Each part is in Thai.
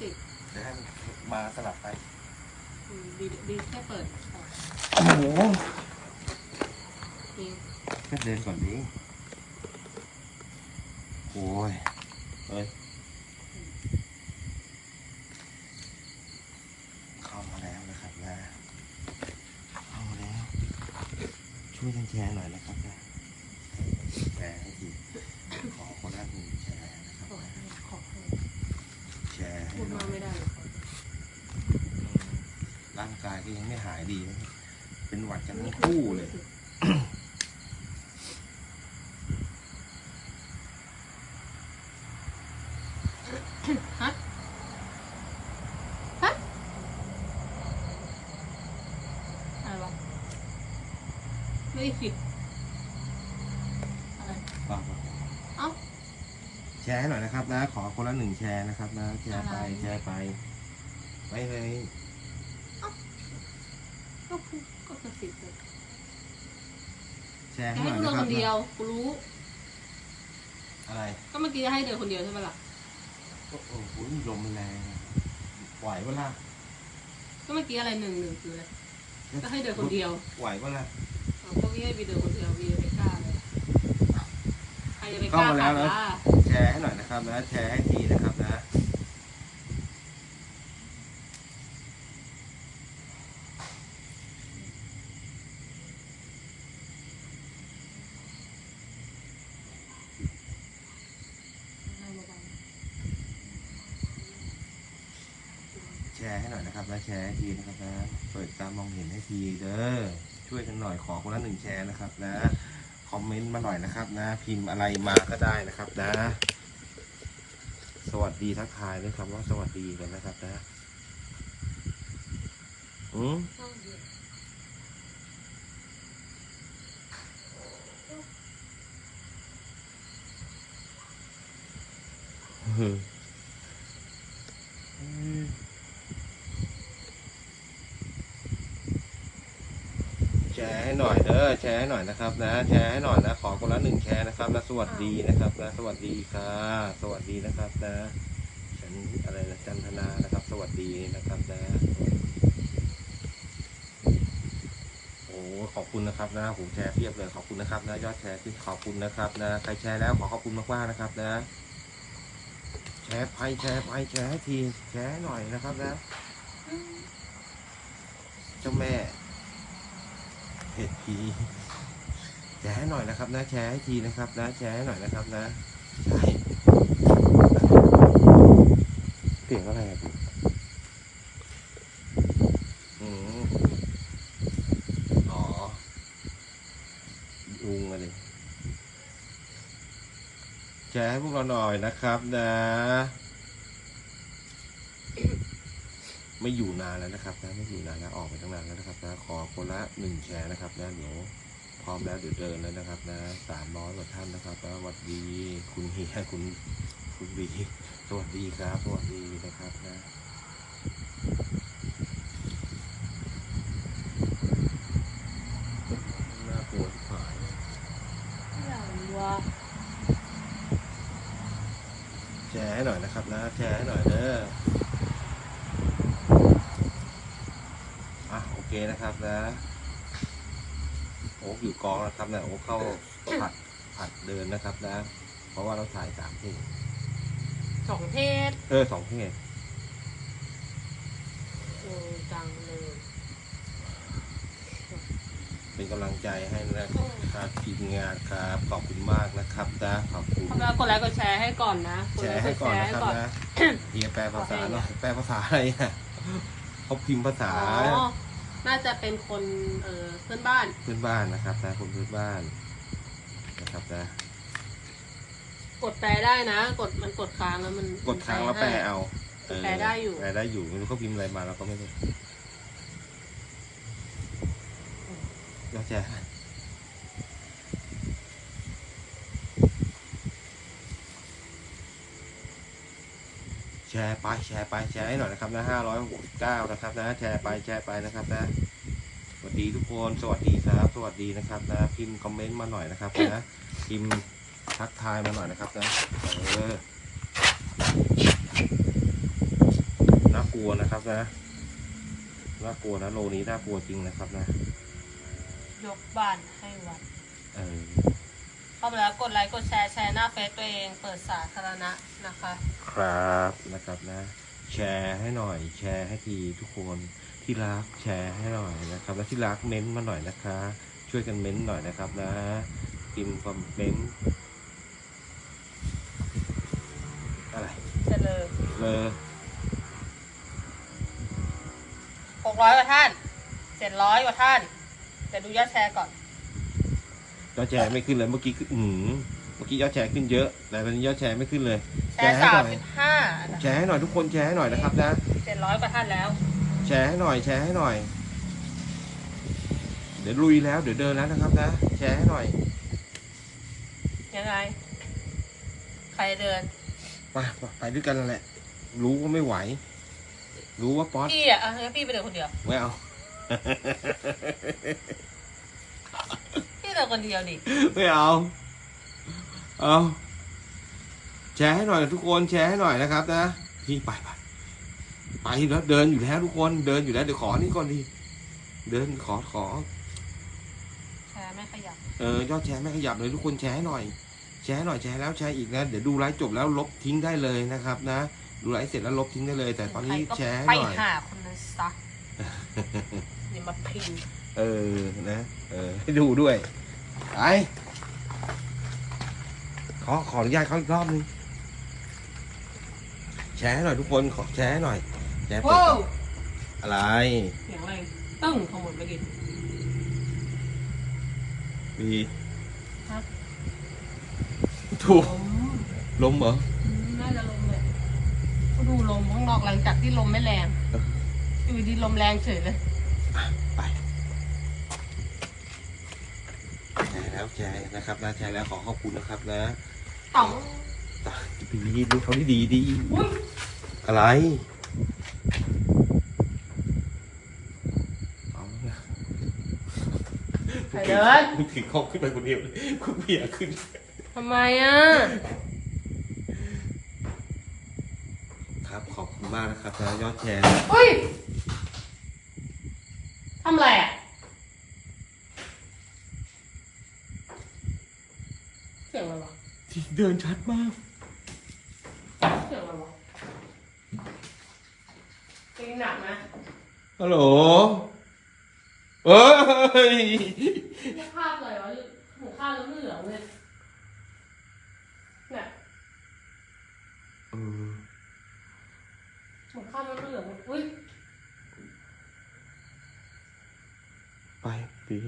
ติดเดี๋ยวให้มันมาสลับไปอืมดีดีแค่เปิดออกโอ้โหนี่แค่เดินก่อนดิโอ้ยเอ้ยเข้ามาแล้วนะครับนะเข้ามาแล้วช่วยกันแชร์หน่อยนะครับนะแชร์ให้ทีขอคนละหนึ่งแชร์นะครับ ขอ นะ ให้ขอให้ แชร์ให้ พูด หน่ มา อก ย ไม่ได้หรอก ร่างกา ยก็ยังไม่หายดีนะเป็นหวัดกันทั้งคู่เลย ฮะ ฮะ อะไรวะไม่ได้ผิดอะไรเปล่าเอ้า แชร์ให้หน่อยนะครับนะ ขอคนละหนึ่งแชร์นะครับนะ แชร์ไป อะไร แชร์ไป ไว้เลย ก็พูดก็กระสิบเลย แชร์จะให้หให้น่อยกูนะเดินคครับนเดียวนะกูรู้ อะไร ก็เมื่อกี้จะให้เดินคนเดียวใช่ไหมล่ะ โอ้โหลมมันแรงไหวเวล่ะก็เมื่อกี้อะไรหนึ่งหนึ่งคืออะไรก็ให้เดินคนเดียวไหวเวล่ะเอาก็วิ่งให้บีเดินคนเดียวบีไม่กล้าเลยใครจะไปกเข้าล้ามาแล้ขัวบนะล่ะแชร์ให้หน่อยนะครับนะแชร์ให้ทีนะครับนะ แชร์ให้หน่อยนะค รับนะแชร์ให้ทีนะครับนะ เปิดกามองเห็นให้ทีเด้อ ช่วยกันหน่อยขอคนละหนึ่งแชร์นะครับนะ คอมเมนต์มาหน่อยนะครับนะ พิมพ์อะไรมาก็ได้นะครับนะ สวัสดีทักทายด้วยครับว่าสวัสดีกันนะครับนะ อืมอืมแชร์ให้หน่อยเด้อ แชร์ให้หน่อยนะครับนะ แชร์ให้หน่อยนะ ขอคนละหนึ่งแชร์นะครับนะสวัสดีนะครับนะสวัสดีค่ะ สวัสดีนะครับนะฉันอะไรนะจันทนานะครับ สวัสดีนะครับนะโอ้ขอบคุณนะครับนะผมแชร์เพียบเลยขอบคุณนะครับนะยอดแชร์ที่ขอบคุณนะครับนะใครแชร์แล้วขอขอบคุณมากๆนะครับนะ แชร์ไปแชร์ไปแชร์ให้ทีแชร์ให้หน่อยนะครับนะเจ้าแม่ แชร์ให้หน่อยนะครับนะแชร์ให้ทีนะครับนะแชร์ให้หน่อยนะครับนะใช่เสียงอะไรอะพี่อืมอ๋อยุงอะไรแชร์ให้พวกเราหน่อยนะครับนะ ไม่อยู่นานแล้วนะครับนะไม่อยู่นานแล้วออกไปตั้งนานแล้วนะครับนะขอคนละหนึ่งแชร์นะครับนะเดี๋ยวพร้อมแล้วเดี๋ยวเดินแล้วนะครับนะสามร้อยกว่าท่านนะครับนะสวัสดีคุณเฮียคุณคุณบีสวัสดีครับสวัสดีนะครับนะน่ากลัวที่ผายว่าแชร์ให้หน่อยนะครับนะแชร์ให้หน่อยเด้ออะโอเค นะครับนะโอ๊กอยู่กองนะครับนะโอ๊กเข้าผัดผัดเดินนะครับนะ เพราะว่าเราถ่ายสามเพลงสองเทศเออสองเพลงโอ้จังเลย เป็นกำลังใจให้นะครับทีมงานครับขอบคุณมากนะครับนะขอบคุณ ทำแล้วกดไลค์กดแชร์ให้ก่อนนะกดแชไลร์ค์กให้ดก่อนแชร์นะให้ครับก่อนนะเฮียแปลภาษาหน่อยแปลภาษาอะไรอะเขาพิมพ์ภาษา อ๋อ น่าจะเป็นคนเออเพื่อนบ้านเพื่อนบ้านนะครับนะคนเพื่อนบ้านนะครับนะกดแปลได้นะ กดมันกดค้างแล้วมันกดค้างแล้วแปลเอาเแปลได้อยู่ แปลได้อยู่ไม่รู้เขาพิมพ์อะไรมาเราก็ไม่รู้ยอดแชร์ แชร์ไปแชร์ไปแชร์ให้หน่อยนะครับนะห้าร้อยหกสิบเก้านะครับนะแชร์ไปแชร์ไปนะครับนะสวัสดีทุกคนสวัสดีครับสวัสดีนะครับนะพิมพ์คอมเมนต์มาหน่อยนะครับนะพิมพ์ทักทายมาหน่อยนะครับนะเออลัวนะครับนะน่ากลัวนะโลนี้น่ากลัวจริงนะครับนะยกบ้านให้วัดเออเข้ามาแล้วกดไลค์กดแชร์แชร์หน้าเฟซตัวเอง เปิดสาธารณะนะคะ ครับนะครับนะแชร์ให้หน่อย แชร์ให้ทีทุกคนที่รักแชร์ให้หน่อยนะครับ และที่รักเม้นต์มาหน่อยนะคะ ช่วยกันเม้นต์หน่อยนะครับนะพิมพ์คอมเมนต์อะไรเจริญเลอหกร้อยกว่าท่านเจ็ดร้อยกว่าท่านเดี๋ยวดูยอดแชร์ก่อนยอดแชร์ไม่ขึ้นเลยเมื่อกี้คืออืมเมื่อกี้ยอดแชร์ขึ้นเยอะแต่ตอนนี้ยอดแชร์ไม่ขึ้นเลยแชร์ให้สาหมน่อยสิบห้าแชร์ให้หน่อยทุกคนแชร์ให้หน่อยนะครับนะ เจ็ดร้อยกว่าท่านแล้ว แชร์ให้หน่อยแชร์ให้หน่อย เดี๋ยวลุยแล้วเดี๋ยวเดินแล้วนะครับนะ แชร์ให้หน่อยยังไง ใครเดิน ไปไปไปด้วยกันนั่นแหละ รู้ว่าไม่ไหว รู้ว่าป๊อตพี่อะอะงั้นพี่ไปเดินคนเดียว ไม่เอา พี่เดินคนเดียวดิ ไม่เอา เอาแชร์ให้หน่อยทุกคนแชร์ให้หน่อยนะครับ นะพี่ไปไปไปแล้วเดินอยู่แล้วทุกคนเดินอยู่แล้วเดี๋ยวขอนี่ก่อนดีเดินขอขอ แชร์ไม่ขยับ เออยอดแชร์ไม่ขยับเลยทุกคนแชร์ให้หน่อย แชร์ให้หน่อยแชร์แล้วแชร์อีกนะเดี๋ยวดูไลฟ์จบแล้วลบทิ้งได้เลยนะครับ นะ ดูไลฟ์เสร็จแล้วลบทิ้งได้เลย แต่ตอนนี้ใครก็แชร์ให้ไปหน่อยหาคนนั้นซะอย่ามาพิมพ์เออนะ เออให้ดูด้วยไปขอขออนุญาตเขาอีกรอบนึง แชร์ให้หน่อยทุกคนขอแชร์ให้หน่อยแชร์เปิดว้าวอะไร เสียงอะไรตึ้งขโมยไปกินมีครับ ถูกลมลมเหรอน่าจะลมเลยก็ดูลมข้างนอกหลังจากที่ลมไม่แรงเอออยู่ดีลมแรงเฉยเลย ไปแชร์แล้วแชร์นะครับนะแชร์แล้วขอขอบคุณนะครับนะ ต่อง ดีดูเขาดีดีดีอุ้ยอะไรเอาละใครเดินมึงถือของขึ้นไปคนเดียวเลยคุณเพียขึ้นทำไมอะ ครับขอบคุณมากนะครับนะยอดแชร์อุ้ยทำอะไรอะ เสียงอะไรวะที่เดินชัดมาก เสียงอะไรวะตีหนักนะ ฮัลโหลเอ้ยไม่คาบเลยวะหูคาบแล้วเหลืองเลยเนี่ยเออหูคาบแล้วเหลืองเลยอุ้ยไปปี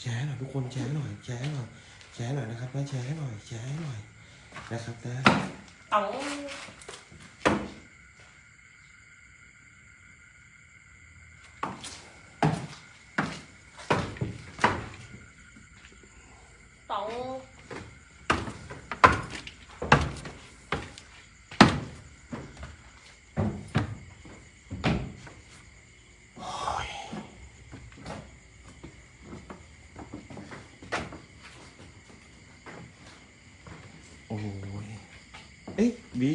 แชร์หน่อยทุกคนแชร์หน่อยแชร์หน่อยแชร์หน่อยนะครับนะแชร์ให้หน่อยแชร์ให้หน่อยนะครับนะต๋อง ต๋องโอ้ยเอ๊ะบี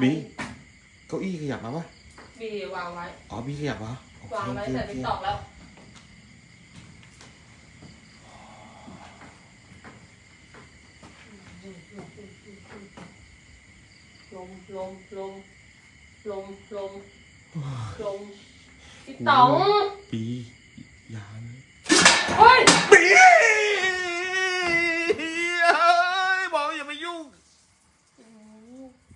บีเก้าอี้ขยับมาปะบีวางไว้ อ๋อบีขยับเหรอโอเควางไว้โอเคใส่โอติ๊เคกตอกแล้ว ลมลมลม ลมลมลมพี่ต๋องบีอย่าเลยเฮ้ยบีเอ้ยบอกอย่าไปยุ่งโอ้โห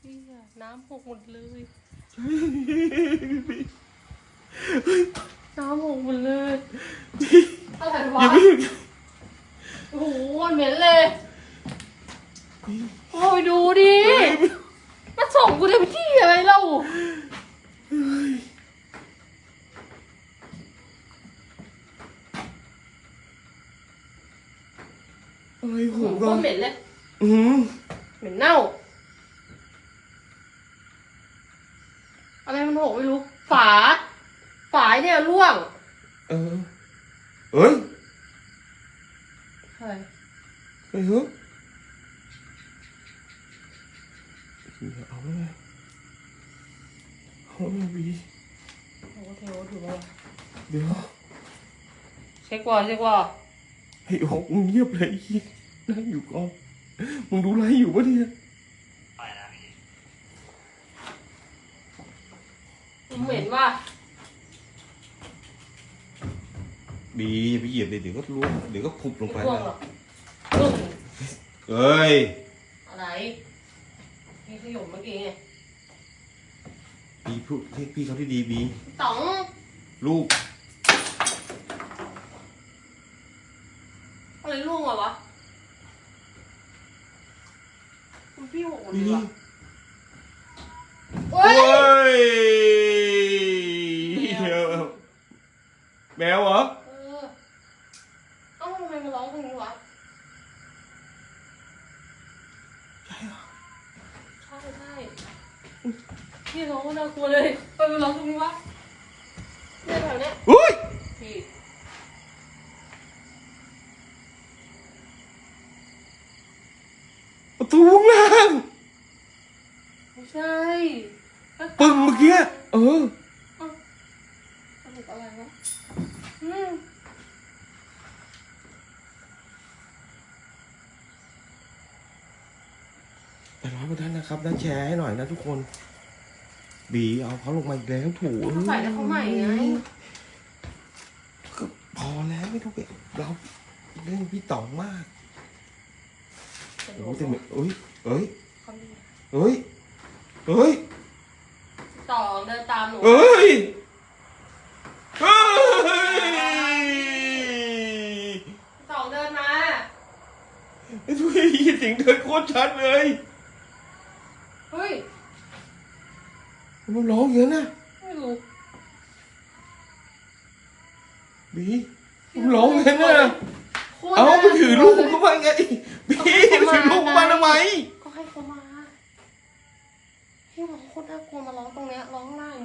พี่อะน้ำหกหมดเลยน้ำหกหมดเลยอะไรวะอย่าไปยุ่งโอ้โหเหม็นเลยโอ้ยดูดิ มาส่งกูทำที่อะไรเล่าอะไรผโอ้มโหก็เหม็นเลยอืมเหม็นเน่า อะไรมันหกไม่รู้ ฝา ฝาเนี่ยร่วง เออเอ้ยใช่เฮ้ยเฮ้ย ฮ้ยบีโอ้โหเทวถูกไหมเดี๋ยวเช็คว่าเช็คว่าไอ้ออกมึงเงียบเลยไอ้เหี้ยนั่งอยู่ก่อนมึงดูไลฟ์อยู่ปะเนี่ยเหม็นว่าบีอย่าไปเหยียบเลยเดี๋ยวก็ร่วงเดี๋ยวก็พุบลงไปร่วงนะหรอกร่วงเอ้ยอะไร พี่ขยมเมื่อกี้ไง บีพูดเรียกพี่เขาที่ดีบีต๋องลูกอะไรร่วงวะวะคุณพี่หกคนบีดีวะโอ้เฮ้ยยแมว แมวเหรอ เออเอ้าทำไมมาร้องตรงนี้วะ ใช่เหรอ ใช่ใช่ พี่ร้องก็น่ากลัวเลยไปไปร้องตรงนี้วะเนี่ยแถวเนี้ยอุ้ยพี่ประตูข้างล่างไม่ใช่ปึ้งเมื่อกี้เออสนุกอะไรวะอืมแต่ร้อยกว่าท่านนะครับนะแชร์ให้หน่อยนะทุกคน บีเอาเขาลงมาอีกแล้วถูเขาใส่แล้วเขาใหม่ไงก็พอแล้วไม่ต้องไปเราเรื่องพี่ต๋องมากสโอ้นุกแต่เหมือนเอ้ยเอ้ยเขาดีเอ้ยเอ้ยต่อเดินตามหนูเอ้ยเอ้ยต่อเดินมาไอ้ทุยเสียงเดินโคตรชัดเลยเฮ้ย มันร้องอย่างนั้นนะไม่รู้บีมันร้องอย่างนั้นนะโคตรเอาไปถือลูกเข้ามาไงบีไปถือลูกมาทำไมก็ให้เขามาพี่ร้องโคตรน่ากลัวมาร้องตรงเนี้ยร้องข้างล่าง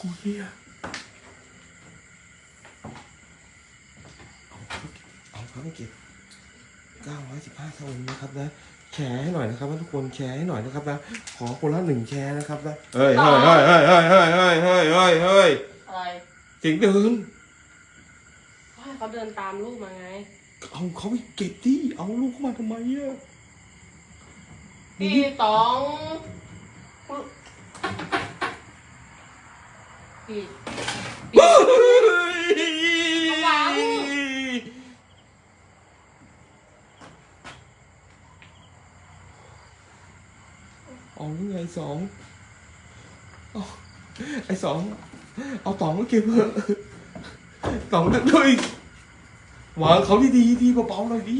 กูเฮียเอาเขาไปเก็บ915เท่านี้นะครับนะ แชร์ให้หน่อยนะครับนะทุกคนแชร์ให้หน่อยนะครับนะขอคนละหนึ่งแชร์นะครับนะเฮ้ยเฮ้ยเฮ้ยเฮ้ยเฮ้ยเฮ้ยเฮ้ยเฮ้ยเฮ้ยเฮ้ยอะไรเสียงเดินก็ให้เขาเดินตามลูกมาไง เอาเขาไปเก็บที่เอาลูกเข้ามาทำไมอะพี่ตองพี่ เฮ้ย ระวัง เอาเรื่องไงสองเอาไอ้สองเอาตองมาเก็บเถอะตองดึกด้วยวางเขาดีๆดีเบาๆหน่อยดิ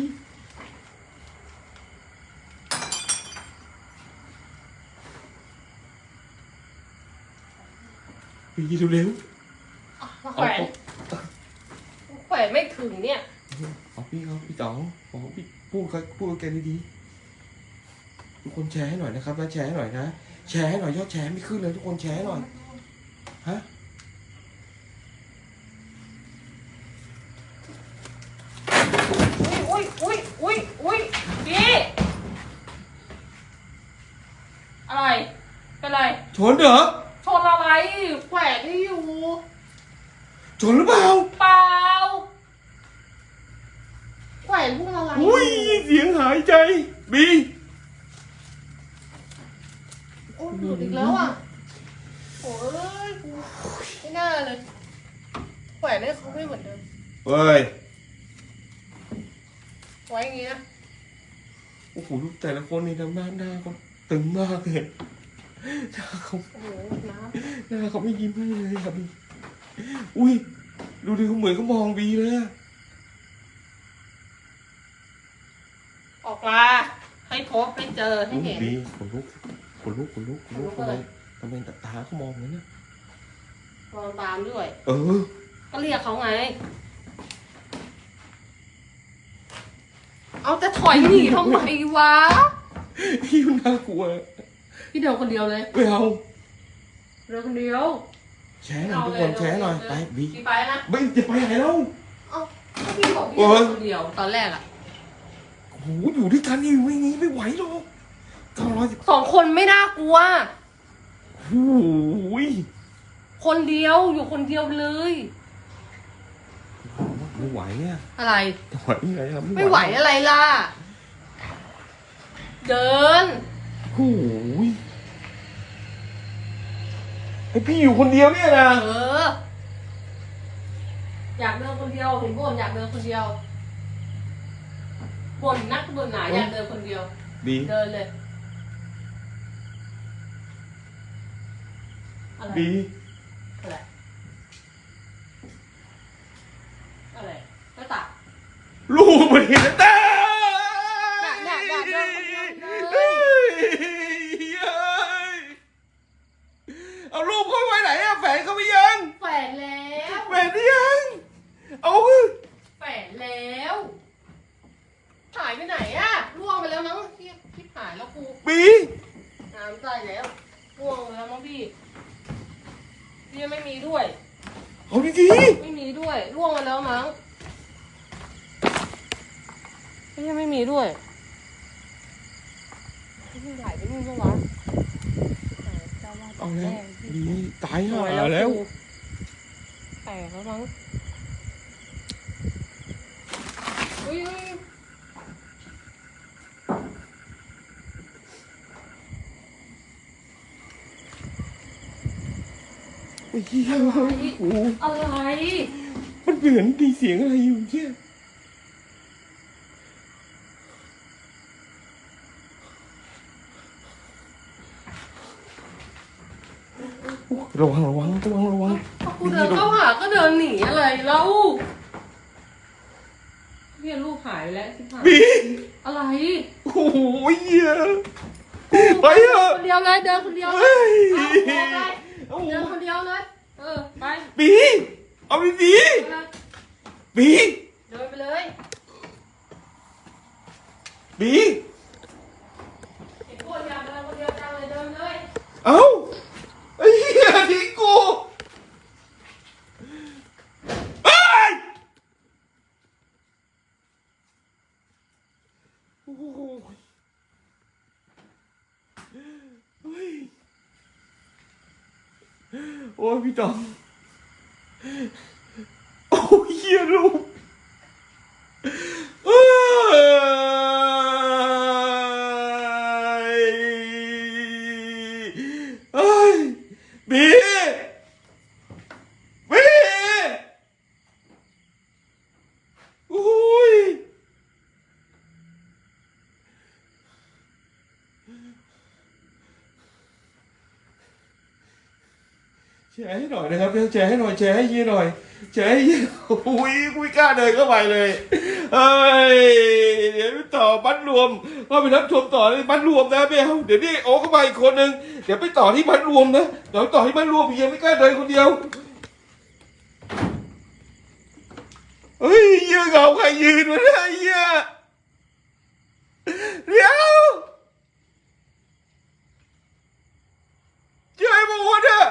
ปีเร็วอะมาๆแขวนแขวนไม่ถึงเนี่ย เอาพี่เขาพี่ต๋องบอกพี่พูดกับพูดกับแกดีๆ ทุกคนแชร์ให้หน่อยนะครับนะแชร์ให้หน่อยนะ แชร์ให้หน่อยยอดแชร์ไม่ขึ้นเลยทุกคนแชร์ให้หน่อยฮะอุ้ยอุ้ยอุ้ยอุ้ยพี่อะไร เป็นไร ชนเหรอชนอะไรแขวนที่อยู่ชนหรือเปล่าเปล่าแขวนพวกอะไรอุ้ยเสียงหายใจบี โอ้ย หลุดอีกแล้วอะโอ้ยกูไม่น่าเลยแขวนให้เขาไม่เหมือนเดิมเฮ้ยไว้อย่างงี้นะโอ้โหลูกแต่ละคนนี่ทำหน้าหน้าเขาตึงมากเลยหน้าเขาโอ้โหน้หน้าเขาไม่ยิ้มให้เลยครับบีอุ้ยดูดิเขาเหมือนเขามองบีเลยอะำออกมาให้พบให้เจอให้อุ้ยเห็น บีขนลุกข นลุกขนลุกขนลุกขนลุกทำอะไรไมทำไมตาเขามองงั้นนะมองตามด้วย เออ ก็เรียกเขาไง เอาจะถอยหนีทำไมวะ พี่มันน่ากลัวพี่เดียวคนเดียวเลยไม่เอาเดียวคนเดียว แชร์หน่อยทุกคนแชร์หน่อยไปบีพี่ไปนะไม่จะไปไหนแล้ว เอ้าก็พี่บอกพี่โอ๊ยเดียวคนเดียวตอนแรกอะ โอ้โหอยู่ด้วยกันนี่ไม่งี้ไม่ไหวหรอก สองร้อยสิบสองคนไม่น่ากลัวโอ้ยคนเดียวอยู่คนเดียวเลย ไม่ไหวอะอะไรไหวยังไงครับไม่ไหวอะไรล่ะ เดินโอ้ยไอพี่อยู่คนเดียวเนี่ยนะเออ อยากเดินคนเดียวเห็นบ่นอยากเดินคนเดียวบ่นนักบ่นหนาอยากเดินคนเดียวบีเดินเลย อะไร บีอะไร อะไรก็ตักลูกมันเห็นแล้วแต่ น่ะน่ะน่ะเดินคนเดียวเลย เฮ้ยเอาลูกเขาไว้ไหนอะแฝงเขาไปยัง แฝนแล้ว แฝงหรือยัง เอา แฝนแล้วหายไปไหนอะล่วงไปแล้วมั้งพี่พี่หายแล้วครู บี น้ำใจแล้วล่วงไปแล้วมั้งพี่พี่ยังไม่มีด้วย เอาดี ไม่มีด้วยล่วงมาแล้วมั้ง พี่ยังไม่มีด้วยพี่ไหลไปนู่นปะวะๆเอาแล้วบีตายหห่าวยแล้วครูแตกแล้วมั้งอุ้ยอุ้ยไอ้เหี้ยโอ้โหอะไรมันเหมือนมีเสียงอะไรอยู่เนี่ย ระวังระวังระวังระวังกูเดินเข้าหาก็เดินหนีอะไรแล้วพี่ลูกหายไปแล้วที่ผ่านบีอะไรโอ้โหเหี้ยไปเถอะคนเดียวเลยเดินคนเดียวเลเฮ้ยยเอาออกไปเดินคนเดียวเลยเออไปบีเอาดีเดินๆบีเดินไปเลยบีไอ้พวกอยากเดินคนเดียวจังเลยเดินเลยเอ้า おい見た。 ชร์ให้หน่อยนะครับแชร์ให้หน่อยแชร์ให้ยี่หน่อยแชร์ให้ยี่โอ้ยกูไม่กล้าเดินเข้าไปเลยเอ้ยเดี๋ยวต่อบัตรรวมก็ไปรับชมต่อในบัตรรวมนะเบลเดี๋ยวนี่โอ้เข้ามาอีกคนนึงเดี๋ยวไปต่อที่บัตรรวมนะเดี๋ยวต่อที่บัตรรวมพี่ยังไม่กล้าเดินคนเดียวเฮ้ยยี่ยเงาใครยืนวะเนี่ยเยี่ยเดี๋ยวเจอไอ้บัวเนี่ย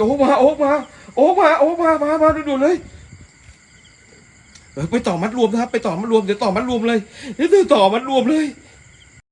โอ้มาโอ้มาโอ้มาโอ้มามามาดูๆเลยไปต่อมัดรวมนะครับ ไปต่อมัดรวมเดี๋ยวต่อมัดรวมเลยเดี๋ยวต่อมัดรวมเลย